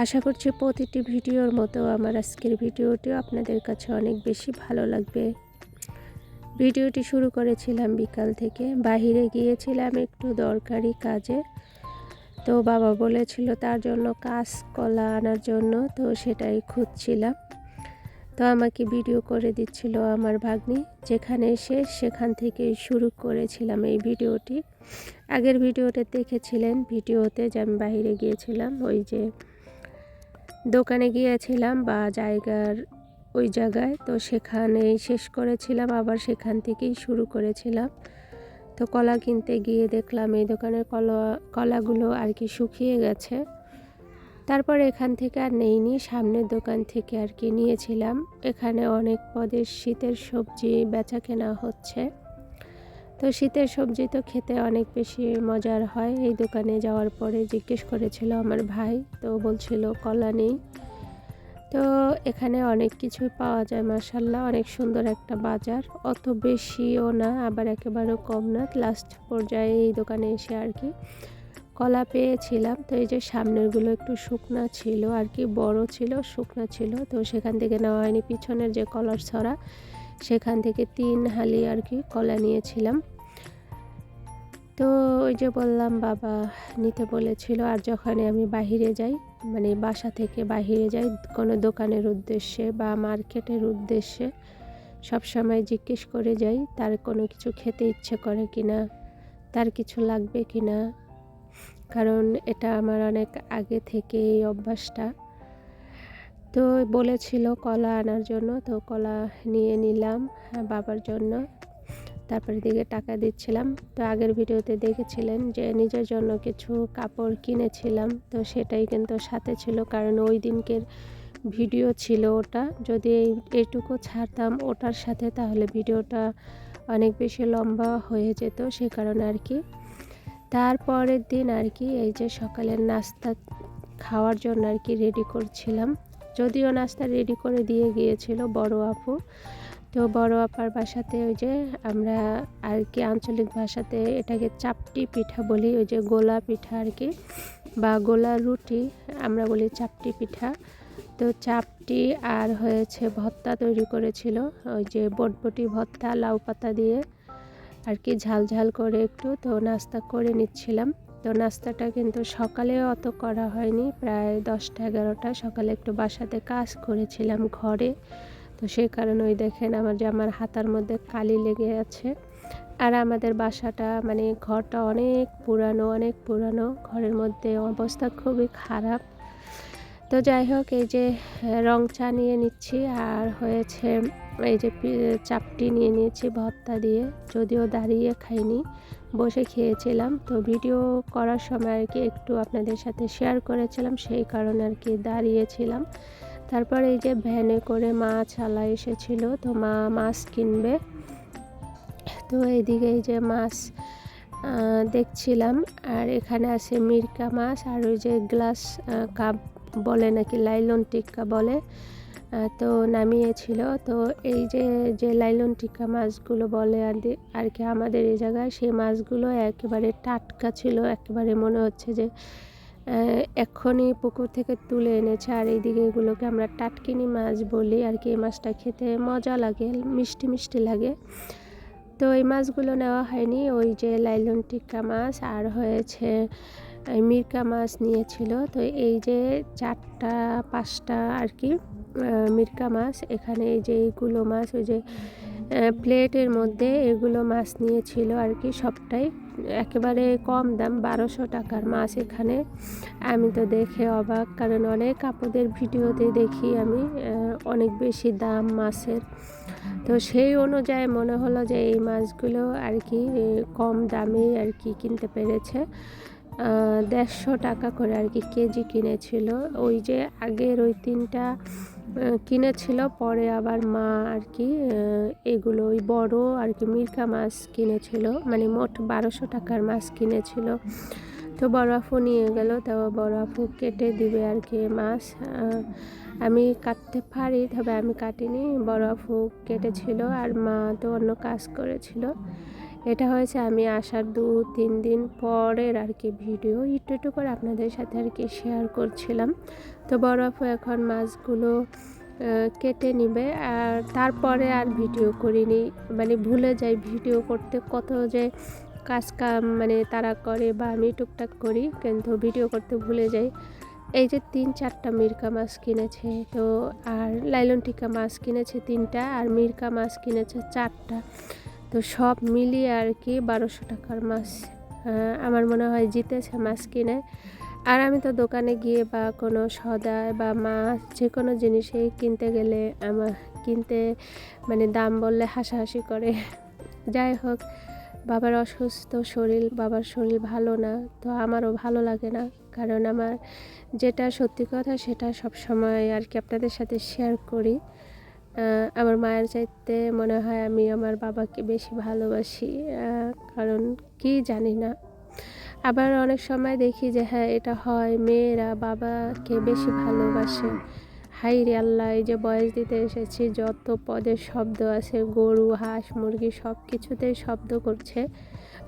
আশা করছি প্রতিটি ভিডিওর মতো আমার আজকের ভিডিওটিও আপনাদের কাছে অনেক বেশি ভালো লাগবে। ভিডিওটি শুরু করেছিলাম বিকাল থেকে, বাহিরে গিয়েছিলাম একটু দরকারি কাজে। তো বাবা বলেছিল তার জন্য কাজ কলা আনার জন্য, তো সেটাই খুঁজছিলাম। তো আমাকে ভিডিও করে দিচ্ছিল আমার ভাগ্নি। যেখানে এসে সেখান থেকে শুরু করেছিলাম এই ভিডিওটি। আগের ভিডিওতে দেখেছিলেন, ভিডিওতে যে আমি বাইরে গিয়েছিলাম, ওই যে দোকানে গিয়েছিলাম বা জায়গার ওই জায়গায়, তো সেখানেই শেষ করেছিলাম, আবার সেখান থেকেই শুরু করেছিলাম। তো কলা কিনতে গিয়ে দেখলাম এই দোকানের কলা, কলাগুলো আর কি শুকিয়ে গেছে। তারপর এখান থেকে আর নেইনি, সামনের দোকান থেকে আর কি নিয়েছিলাম। এখানে অনেক পদের শীতের সবজি বেচা কেনা হচ্ছে। তো শীতের সবজি তো খেতে অনেক বেশি মজার হয়। এই দোকানে যাওয়ার পরে জিজ্ঞেস করেছিল আমার ভাই, তো বলছিল কলা নেই। তো এখানে অনেক কিছুই পাওয়া যায় মাসাল্লাহ অনেক সুন্দর একটা বাজার। অত বেশিও না, আবার একেবারেও কম না। লাস্ট পর্যায়ে এই দোকানে এসে আর কি কলা পেয়েছিলাম। তো এই যে সামনেরগুলো একটু শুকনা ছিল, আর কি বড় ছিল, শুকনা ছিল। তো সেখান থেকে নেওয়া হয়নি। পিছনের যে কলার ছড়া, সেখান থেকে তিন হালি আর কি কলা নিয়েছিলাম। তো ওই যে বললাম বাবা নিতে বলেছিল, আর যখন আমি বাহিরে যাই মানে বাসা থেকে বাহিরে যাই, কোনো দোকানের উদ্দেশ্যে বা মার্কেটের উদ্দেশ্যে সব সময় জিজ্ঞেস করে যাই, তার কোনো কিছু খেতে ইচ্ছে করে কি না, তার কিছু লাগবে কি না। কারণ এটা আমার অনেক আগে থেকে এই অভ্যাসটা। তো বলেছিল কলা আনার জন্য, তো কলা নিয়ে নিলাম বাবার জন্য। তারপরে দিকে টাকা দিচ্ছিলাম। তো আগের ভিডিওতে দেখেছিলেন যে নিজের জন্য কিছু কাপড় কিনেছিলাম। তো সেটাই কিন্তু সাথে ছিল কারণ ওই দিনকের ভিডিও ছিল ওটা। যদি এইটুকু ছাড়তাম ওটার সাথে তাহলে ভিডিওটা অনেক বেশি লম্বা হয়ে যেত সে কারণে আর কি। তারপরের দিন আর কি এই যে সকালের নাস্তা খাওয়ার জন্য আর কি রেডি করছিলাম। যদিও নাস্তা রেডি করে দিয়ে গিয়েছিল বড় আপু তো বড় আপার বাসাতে ওই যে আমরা আর কি আঞ্চলিক ভাষাতে এটাকে চাপটি পিঠা বলি, ওই যে গোলা পিঠা আর কি, বা গোলা রুটি আমরা বলি চাপটি পিঠা। তো চাপটি আর হয়েছে ভত্তা তৈরি করেছিল, ওই যে বটবটি ভত্তা লাউ পাতা দিয়ে আর কি ঝাল ঝাল করে একটু, তো নাস্তা করে নিচ্ছিলাম। তো নাস্তাটা কিন্তু সকালে অত করা হয়নি, প্রায় দশটা এগারোটা, সকালে একটু বাসাতে কাজ করেছিলাম ঘরে। তো সেই কারণে ওই দেখেন আমার যে আমার হাতার মধ্যে কালি লেগে আছে। আর আমাদের বাসাটা মানে ঘরটা অনেক পুরানো অনেক পুরানো। ঘরের মধ্যে অবস্থা খুবই খারাপ। তো যাই হোক, এই যে, রং চা নিয়ে নিচ্ছি আর হয়েছে এই যে চাপটি নিয়ে নিয়েছি ভর্তা দিয়ে। যদিও দাঁড়িয়ে খাইনি, বসে খেয়েছিলাম। তো ভিডিও করার সময় আর কি একটু আপনাদের সাথে শেয়ার করেছিলাম, সেই কারণে আর কি দাঁড়িয়েছিলাম। তারপর এই যে ভ্যানে করে মাছ আলা এসেছিল, তো মা মাছ কিনবে। তো এইদিকে এই যে মাছ দেখছিলাম, আর এখানে আছে মিরকা মাছ, আর ওই যে গ্লাস কাপ বলে নাকি, লাইলন টিক্কা বলে তো নামিয়েছিল। তো এই যে যে লাইলন টিক্কা মাছগুলো বলে আর কি আমাদের এই জায়গায়, সেই মাছগুলো একেবারে টাটকা ছিল, একেবারে মনে হচ্ছে যে এক্ষুনি পুকুর থেকে তুলে এনেছে আর এইদিকে এগুলোকে আমরা টাটকিনি মাছ বলি আর কি। এই মাছটা খেতে মজা লাগে, মিষ্টি মিষ্টি লাগে। তো এই মাছগুলো নেওয়া হয়নি, ওই যে লাইলন টিক্কা মাছ আর হয়েছে মিরকা মাছ নিয়েছিল। তো এই যে চারটা, পাঁচটা আর কি মিরকা মাছ, এখানে এই যে এইগুলো মাছ, ওই যে প্লেটের মধ্যে এগুলো মাছ নিয়েছিল আর কি সবটাই। একেবারে কম দাম, বারোশো টাকার মাছ এখানে। আমি তো দেখে অবাক, কারণ অনেক আপুদের ভিডিওতে দেখি আমি অনেক বেশি দাম মাছের। তো সেই অনুযায়ী মনে হলো যে এই মাছগুলো আর কি কম দামে আর কি কিনতে পেরেছে। দেড়শো টাকা করে আর কি কেজি কিনেছিল। ওই যে আগের ওই তিনটা কিনেছিল, পরে আবার মা আর কি এগুলো ওই বড় আর কি মির্কা মাছ কিনেছিল মানে মোট বারোশো টাকার মাছ কিনেছিল। তো বড় আফু নিয়ে গেল, তো বড় আফু কেটে দিবে আর কি মাছ। আমি কাটতে পারি, তবে আমি কাটিনি, বড় আফু কেটেছিল আর মা তো অন্য কাজ করেছিল। এটা হয়েছে আমি আসার দু, তিন দিন পরের আর কি ভিডিও। একটু একটু করে আপনাদের সাথে আর কি শেয়ার করছিলাম। তো বড় এখন মাছগুলো কেটে নিবে। আর তারপরে আর ভিডিও করিনি। মানে ভুলে যাই ভিডিও করতে কত যে কাজ কাম মানে তারা করে বা আমি টুকটাক করি, কিন্তু ভিডিও করতে ভুলে যাই। এই যে তিন চারটা মির্কা মাছ কিনেছে, তো আর লাইলন টিকা মাছ কিনেছে তিনটা, আর মির্কা মাছ কিনেছে চারটা। তো সব মিলিয়ে আর কি বারোশো টাকার মাছ আমার মনে হয় জিতেছে মাছ কিনে। আর আমি তো দোকানে গিয়ে বা কোনো সদায় বা মাছ যে কোনো জিনিসেই কিনতে গেলে আমার কিনতে মানে দাম বললে হাসাহাসি করে। যাই হোক, বাবার অসুস্থ শরীর, বাবার শরীর ভালো না, তো আমারও ভালো লাগে না। কারণ আমার যেটা সত্যি কথা সেটা সব সময় আর কি আপনাদের সাথে শেয়ার করি। আমার মায়ের চাইতে মনে হয় আমি আমার বাবাকে বেশি ভালোবাসি কারণ কি জানি না। আবার অনেক সময় দেখি যে হ্যাঁ এটা হয়, মেয়েরা বাবাকে বেশি ভালোবাসে। হাই রে আল্লাহ, এই যে বয়স দিতে এসেছি, যত পদের শব্দ আছে, গরু, হাঁস, মুরগি সব কিছুতেই শব্দ করছে।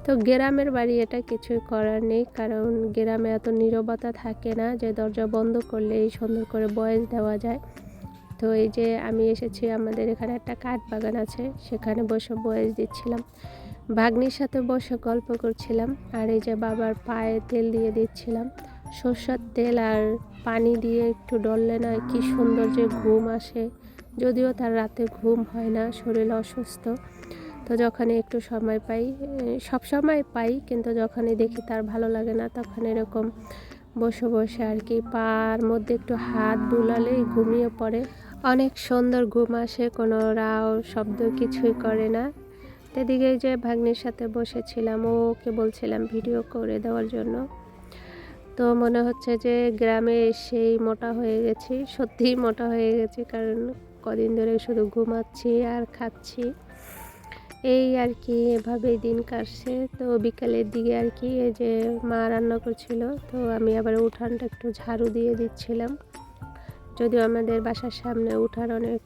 তো গ্রামের বাড়ি এটা কিছুই করার নেই, কারণ গ্রামে এত নীরবতা থাকে না যে, দরজা বন্ধ করলে এই সুন্দর করে বয়স দেওয়া যায়। তো এই যে আমি এসেছি, আমাদের এখানে একটা কাঠ বাগান আছে, সেখানে বসে বয়স দিচ্ছিলাম। ভাগ্নির সাথে বসে গল্প করছিলাম, আর এই যে বাবার পায়ে তেল দিয়ে দিচ্ছিলাম। সর্ষার তেল আর পানি দিয়ে একটু ডললে না কি সুন্দর যে ঘুম আসে। যদিও তার রাতে ঘুম হয় না, শরীর অসুস্থ। তো যখন একটু সময় পাই সব সময় পাই, কিন্তু যখনই দেখি তার ভালো লাগে না, তখন এরকম বসে বসে আর কি পার মধ্যে একটু হাত বুলালেই ঘুমিয়ে পড়ে। অনেক সুন্দর ঘুম আসে, কোনো রাও শব্দ কিছুই করে না। এদিকে যে ভাগ্নির সাথে বসেছিলাম, ওকে বলছিলাম ভিডিও করে দেওয়ার জন্য। তো মনে হচ্ছে যে গ্রামে এসেই মোটা হয়ে গেছি, সত্যিই মোটা হয়ে গেছি, কারণ কদিন ধরে শুধু ঘুমাচ্ছি আর খাচ্ছি। এই আর কি, এভাবেই দিন কাটছে। তো বিকালের দিকে আর কি, এই যে মা রান্না করছিল, তো আমি আবার উঠানটা একটু ঝাড়ু দিয়ে দিচ্ছিলাম। যদিও আমাদের বাসার সামনে উঠার অনেক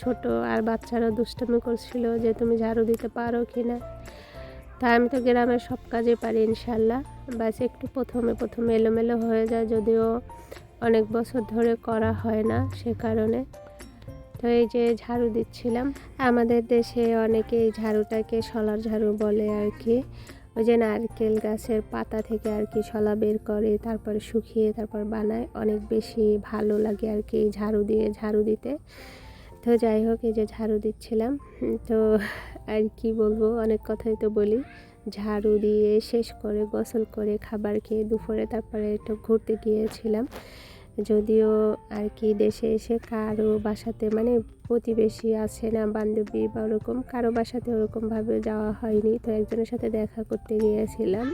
ছোট আর বাচ্চারা দুষ্টমি করছিল যে তুমি ঝাড়ু দিতে পারো কি না তা আমি তো গ্রামের সব কাজে পারি ইনশাল্লাহ বাস একটু প্রথমে প্রথমে এলোমেলো হয়ে যায়, যদিও অনেক বছর ধরে করা হয় না সে কারণে। তো এই যে ঝাড়ু দিচ্ছিলাম, আমাদের দেশে অনেকে এই ঝাড়ুটাকে, শলার ঝাড়ু বলে আর কি। ওই যে নারকেল গাছের পাতা থেকে আর কি শলা বের করে, তারপরে শুকিয়ে তারপর বানায়। অনেক বেশি ভালো লাগে আর কি ঝাড়ু দিয়ে, ঝাড়ু দিতে। তো যাই হোক, এই যে ঝাড়ু দিচ্ছিলাম। তো আর কি বলব, অনেক কথাই তো বলি। ঝাড়ু দিয়ে শেষ করে গোসল করে খাবার খেয়ে দুপুরে তারপরে একটু ঘুরতে গিয়েছিলাম। যদিও আর কি দেশে এসে কারও বাসাতে মানে প্রতিবেশী আছে না বান্ধবী বা ওরকম কারও বাসাতে ওরকমভাবে যাওয়া হয়নি। তো একজনের সাথে দেখা করতে গিয়েছিলাম।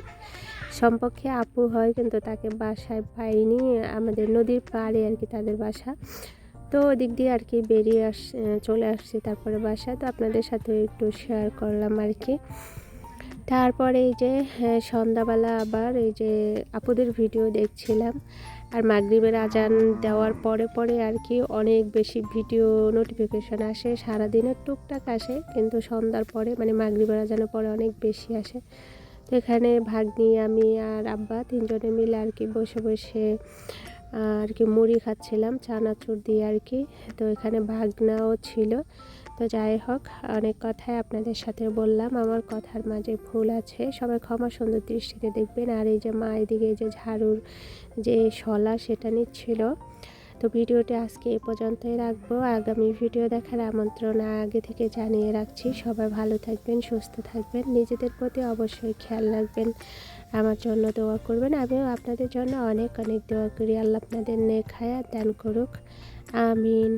সম্পর্কে আপু হয় কিন্তু তাকে বাসায় পাইনি। আমাদের নদীর পাড়ে আর কি তাদের বাসা। তো ওদিক দিয়ে আর কি বেরিয়ে আস চলে আসছি তারপরে বাসা তো আপনাদের সাথে একটু শেয়ার করলাম আর কি। তারপরে এই যে হ্যাঁ, সন্ধ্যাবেলা আবার এই যে আপুদের ভিডিও দেখছিলাম। আর মাগরীবের আজান দেওয়ার পরে পরে আর কি অনেক বেশি ভিডিও নোটিফিকেশান আসে, সারাদিনের টুকটাক আসে, কিন্তু সন্ধ্যার পরে মানে মাগরীবের আজানের পরে অনেক বেশি আসে। তো এখানে ভাগ্নি, আমি আর আব্বা তিনজনে মিলে আর কি বসে বসে আর কি মুড়ি খাচ্ছিলাম, চানাচুর দিয়ে আর কি। তো এখানে ভাগনাও ছিল। তো যাই হোক, অনেক কথাই আপনাদের সাথে বললাম। আমার কথার মাঝে ভুল আছে। সবাই ক্ষমা সুন্দর দৃষ্টিতে দেখবেন। আর এই যে মা, এদিকে যে ঝাড়ুর যে শলা, সেটা নিচ্ছিল। তো ভিডিওটি আজকে এ পর্যন্তই রাখব। আগামী ভিডিও দেখার আমন্ত্রণ আগে থেকে জানিয়ে রাখছি। সবাই ভালো থাকবেন, সুস্থ থাকবেন। নিজেদের প্রতি অবশ্যই খেয়াল রাখবেন। আমার জন্য দোয়া করবেন। আমিও আপনাদের জন্য অনেক অনেক দোয়া করি। আল্লাহ আপনাদের হায়াত দান করুক। আমিন।